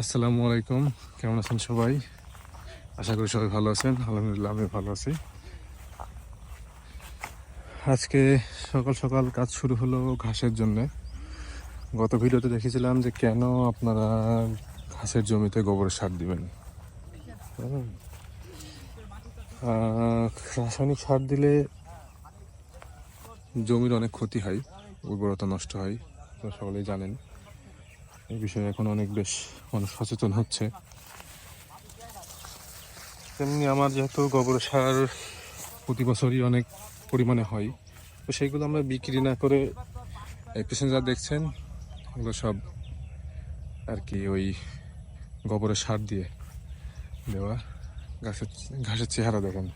আসসালামু আলাইকুম। কেমন আছেন সবাই? আশা করি সবাই ভালো আছেন। আলহামদুলিল্লাহ আমি ভালো আছি। আজকে সকাল সকাল কাজ শুরু হলো ঘাসের জন্য। গত ভিডিওতে দেখেছিলাম যে কেন আপনারা ঘাসের জমিতে গোবরের সার দিবেন। রাসায়নিক সার দিলে জমির অনেক ক্ষতি হয়, উর্বরতা নষ্ট হয়, আপনারা সকলেই জানেন। এই বিষয়ে এখন অনেক বেশ মানুষ সচেতন হচ্ছে। তেমনি আমার যেহেতু গোবর সার প্রতি বছরই অনেক পরিমাণে হয়, তো সেইগুলো আমরা বিক্রি না করে, এই পেছনে যা দেখছেন, ওগুলো সব আর কি ওই গোবরের সার দিয়ে দেওয়া গাছের, ঘাসের চেহারা দেখেন।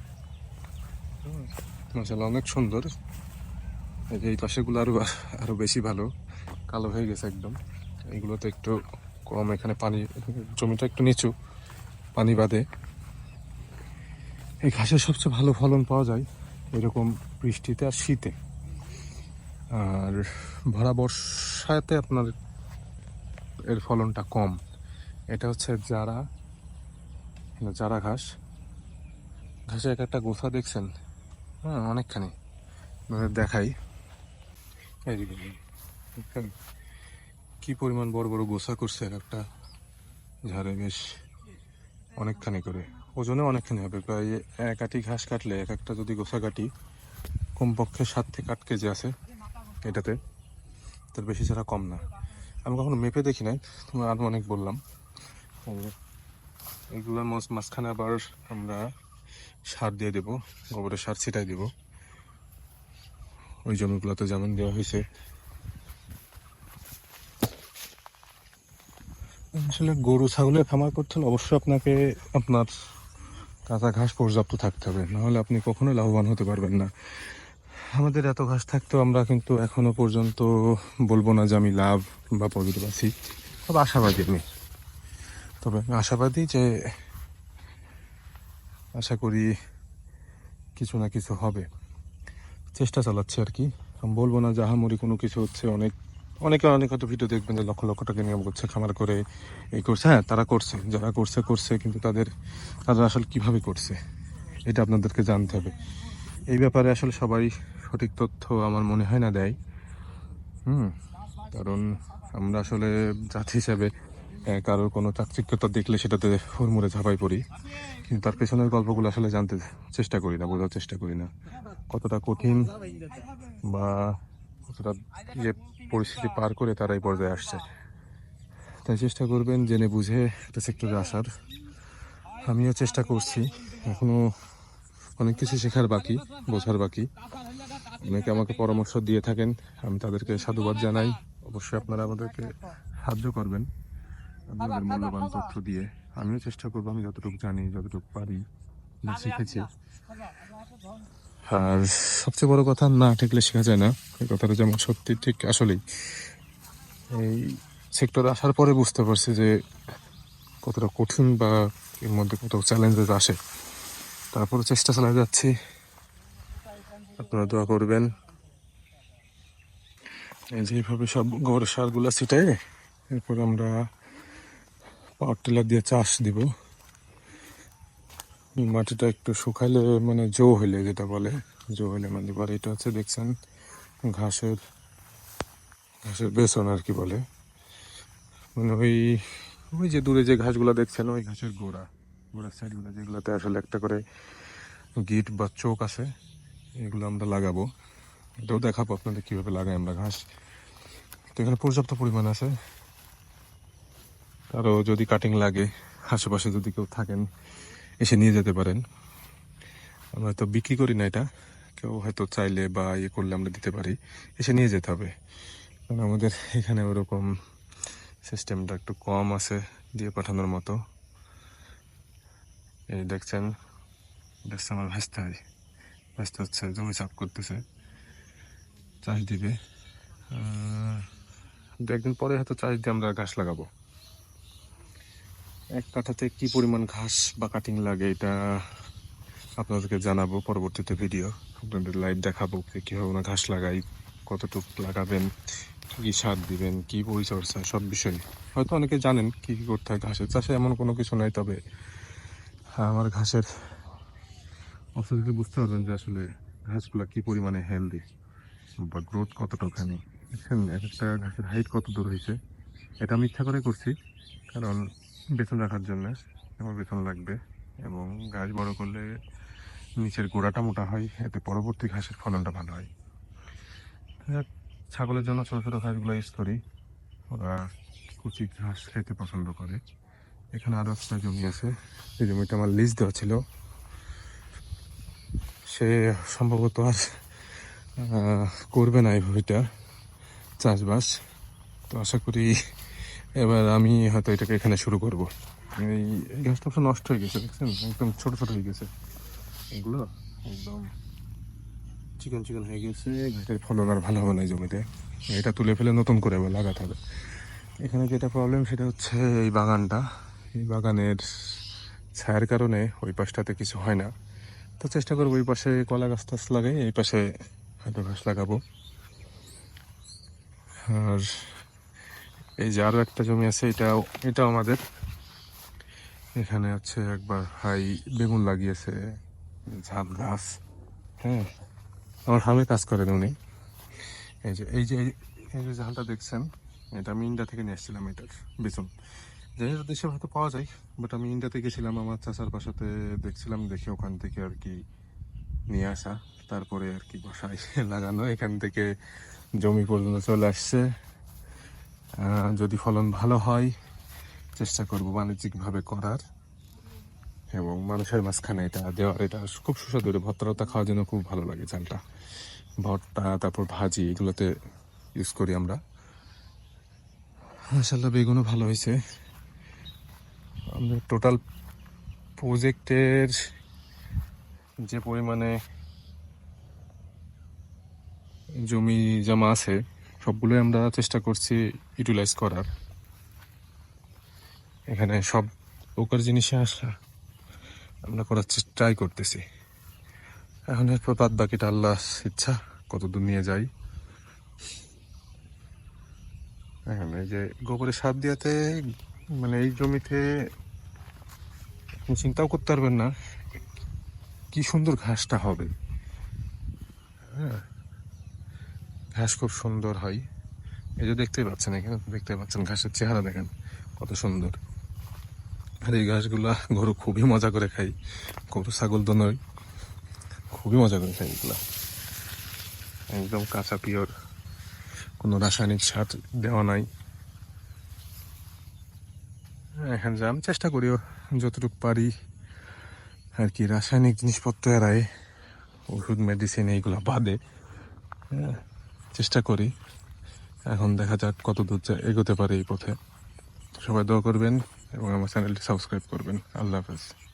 মাসাল্লাহ অনেক সুন্দর। এই পাশেগুলো আরও আরও বেশি ভালো, কালো হয়ে গেছে একদম। এগুলোতে একটু কম, এখানে পানি, জমিটা একটু নিচু, পানি বাদে। এই ঘাসের সবচেয়ে ভালো ফলন পাওয়া যায় এরকম বৃষ্টিতে আর শীতে। আর ভরা বর্ষাতে আপনার এর ফলনটা কম। এটা হচ্ছে যারা যারা ঘাস। ঘাসে এক একটা গোছা দেখছেন? হ্যাঁ অনেকখানি। দেখাই। এই? কি পরিমাণ বড় বড় গোসা করছে এক একটা ঝাড়ে বেশ অনেকখানি করে। ওজনে অনেকখানি হবে, প্রায় এক আটি ঘাস কাটলে এক একটা যদি গোসা কাটি, কমপক্ষে সাত থেকে আট কেজি আছে এটাতে। তার বেশি ছাড়া কম না। আমি কখনো মেপে দেখি নাই তুমি আরও অনেক বললাম। এগুলোর মাঝখানে আবার আমরা সার দিয়ে দেবো, গোবরের সার ছিটাই দেবো। ওই জমিগুলোতে যেমন দেওয়া হয়েছে আসলে গরু, ছাগলের খামার করতে হলে অবশ্যই আপনাকে আপনার কাঁচা ঘাস পর্যাপ্ত থাকতে হবে। নাহলে আপনি কখনো লাভবান হতে পারবেন না। আমাদের এত ঘাস থাকতেও আমরা কিন্তু এখনও পর্যন্ত বলব না যে আমি লাভ বা প্রফিট পাচ্ছি তবে আশাবাদী আমি। তবে আশাবাদী যে আশা করি কিছু না কিছু হবে। চেষ্টা চালাচ্ছি আর কি। আমি বলব না যে কোনো কিছু হচ্ছে অনেক অনেকে অনেক হয়তো ভিডিও দেখবেন যে লক্ষ লক্ষ টাকা নিয়ম করছে খামার করে এই করছে। হ্যাঁ তারা করছে, যারা করছে করছে, কিন্তু তাদের, তারা আসলে কীভাবে করছে, এটা আপনাদেরকে জানতে হবে। এই ব্যাপারে আসলে সবাই সঠিক তথ্য আমার মনে হয় না দেয়। হুম, কারণ আমরা আসলে জাতি হিসাবে কারোর কোনো চাকচিক্যতা দেখলে সেটাতে হুড়মুড়ে ঝাঁপাই পড়ি। কিন্তু তার পেছনের গল্পগুলো আসলে জানতে চেষ্টা করি না, বোঝার চেষ্টা করি না। কতটা কঠিন বা কতটা যে পরিস্থিতি পার করে তারা এই পর্যায়ে আসছে। তাই চেষ্টা করবেন জেনে বুঝে একটা সেক্টরে আসার। আমিও চেষ্টা করছি। এখনও অনেক কিছু শেখার বাকি, বোঝার বাকি। অনেকে আমাকে পরামর্শ দিয়ে থাকেন, আমি তাদেরকে সাধুবাদ জানাই। অবশ্যই আপনারা আমাদেরকে সাহায্য করবেন, আপনাদের মূল্যবান তথ্য দিয়ে। আমিও চেষ্টা করব, আমি যতটুকু জানি, যতটুকু পারি শিখেছি। আর সবচেয়ে বড় কথা না ঠেকলে শেখা যায় না। এই কথাটা যেমন সত্যি, ঠিক আসলেই। এই সেক্টরে আসার পরে বুঝতে পারছি যে কতটা কঠিন বা এর মধ্যে কত চ্যালেঞ্জেস আসে। তারপরে চেষ্টা চালিয়ে যাচ্ছি। আপনারা দোয়া করবেন। এই যে সব গোবরের সারগুলো ছিটাই এরপর আমরা পাওয়ার টিলার দিয়ে চাষ দিব। মাটিটা একটু শুকাইলে মানে জো হইলে, যেটা বলে, জো হইলে মানে এবার এটা হচ্ছে দেখছেন, ঘাসের ঘাসের বেসন আর কি বলে। মানে ওই ওই যে দূরে যে ঘাসগুলো দেখছেন, ওই ঘাসের গোড়া, গোড়ার সাইডগুলো, যেগুলোতে আসলে একটা করে গিট বা চোখ আছে, এগুলো আমরা লাগাবো। এটাও দেখাবো আপনাদের কীভাবে লাগাই আমরা ঘাস। তো এখানে পর্যাপ্ত পরিমাণ আছে। আরও যদি কাটিং লাগে, আশেপাশে যদি কেউ থাকেন এসে নিয়ে যেতে পারেন। আমরা তো বিক্রি করি না এটা। কেউ হয়তো চাইলে বা ইয়ে করলে আমরা দিতে পারি। এসে নিয়ে যেতে হবে। কারণ আমাদের এখানে ওরকম সিস্টেমটা একটু কম আছে দিয়ে পাঠানোর মতো। এই দেখছেন দেখছে আমার ভাসতে হয় ভাসতে হচ্ছে জমি চাপ করতেছে। চাষ দিবে। দু একদিন পরে হয়তো চাষ দিয়ে আমরা ঘাস লাগাবো। এক কাঠাতে কি পরিমাণ ঘাস বা কাটিং লাগে এটা আপনাদেরকে জানাব পরবর্তীতে ভিডিও আপনাদের লাইভ দেখাবো যে কীভাবে আমরা ঘাস লাগাই, কতটুকু লাগাবেন, কী সার দিবেন, কী পরিচর্যা, সব বিষয়ে হয়তো অনেকে জানেন কি কী করতে হয় ঘাসের চাষে, এমন কোনো কিছু নাই, তবে আমার ঘাসের অবস্থা বুঝতে পারবেন যে আসলে ঘাসগুলো কী পরিমাণে হেলদি বা গ্রোথ কতটাখানি। দেখছেন এক একটা ঘাসের হাইট কত দূর হয়েছে, এটা আমি ইচ্ছা করে করছি, কারণ বেতন রাখার জন্য আমার বেতন লাগবে। এবং গাছ বড় করলে নিচের গোড়াটা মোটা হয়, এতে পরবর্তী ঘাসের ফলনটা ভালো হয়। ছাগলের জন্য ছোটো ছোটো ঘাসগুলো ইউজ করি। ওরা কুচি ঘাস খেতে পছন্দ করে। এখানে আরও একটা জমি আছে। এই জমিটা আমার লিজ দেওয়া ছিল। সে সম্ভবত আর করবে না এই ভূমিটা চাষবাস। তো আশা করি এবার আমি হয়তো এটাকে এখানে শুরু করব। এই এই গাছটা অবশ্য নষ্ট হয়ে গেছে, দেখছেন? একদম ছোট ছোট হয়ে গেছে। এগুলো একদম চিকন চিকন হয়ে গেছে। গাছের ফলন আর ভালো হবে না জমিতে। এটা তুলে ফেলে নতুন করে লাগাতে হবে। এখানে যেটা প্রবলেম সেটা হচ্ছে এই বাগানটা। এই বাগানের ছায়ার কারণে ওই পাশটাতে কিছু হয় না। তো চেষ্টা করব ওই পাশে কলা গাছ টাছ লাগাই, এই পাশে হয়তো ঘাস লাগাবো। আর এই যে আরও একটা জমি আছে, এটাও এটাও আমাদের। এখানে হচ্ছে একবার হাই বেগুন লাগিয়েছে ঝাল গাছ হ্যাঁ। আমার হামে কাজ করেন উনি। এই যে এই যে এই যে ঝালটা দেখছেন, এটা আমি ইন্ডিয়া থেকে নিয়ে এসেছিলাম এটার বেতন জানি না দেশে হয়তো পাওয়া যায় বাট আমি ইন্ডিয়াতে গেছিলাম, আমার চাচার পাশাতে দেখছিলাম, দেখে ওখান থেকে আর কি নিয়ে আসা। তারপরে আর কি বসায় লাগানো, এখান থেকে জমি পর্যন্ত চলে আসছে। যদি ফলন ভালো হয়, চেষ্টা করব বাণিজ্যিকভাবে করার। এবং মানুষের মাঝখানে এটা দেওয়ার, এটা খুব সুস্বাদু, এটা ভর্তা খাওয়ার জন্য খুব ভালো লাগে চালটা ভর্তা, তারপর ভাজি, এগুলোতে ইউজ করি আমরা। মাসাল্লাহ বেগুনও ভালো হয়েছে। আমাদের টোটাল প্রজেক্টের যে পরিমাণে জমি জমা আছে সবগুলোই আমরা চেষ্টা করছি ইউটিলাইজ করার। এখানে সব প্রকার জিনিসে আসা আমরা করার ট্রাই করতেছি। এখন এরপর বাদ বাকিটা আল্লাহ ইচ্ছা, কতদূর নিয়ে যাই। এখন এই যে গোবরের সার দিয়াতে মানে এই জমিতে আপনি চিন্তাও করতে পারবেন না, কি সুন্দর ঘাসটা হবে। হ্যাঁ। ঘাস খুব সুন্দর হয়। এই যে দেখতেই পাচ্ছেন এখানে দেখতে পাচ্ছেন ঘাসের চেহারা দেখেন কত সুন্দর। আর এই ঘাসগুলা গরু খুবই মজা করে খাই গরু ছাগল তো নয় খুবই মজা করে খাই এগুলা। একদম কাঁচা পিওর। কোনো রাসায়নিক সার দেওয়া নাই। এখন যা আমি চেষ্টা করিও যতটুকু পারি। আর কি রাসায়নিক জিনিসপত্র এড়ায় ওষুধ মেডিসিন এইগুলো বাদে। হ্যাঁ, চেষ্টা করি। এখন দেখা যাক কত দূর এগোতে পারে এই পথে। সবাই দোয়া করবেন এবং আমার চ্যানেলটি সাবস্ক্রাইব করবেন। আল্লাহ হাফেজ।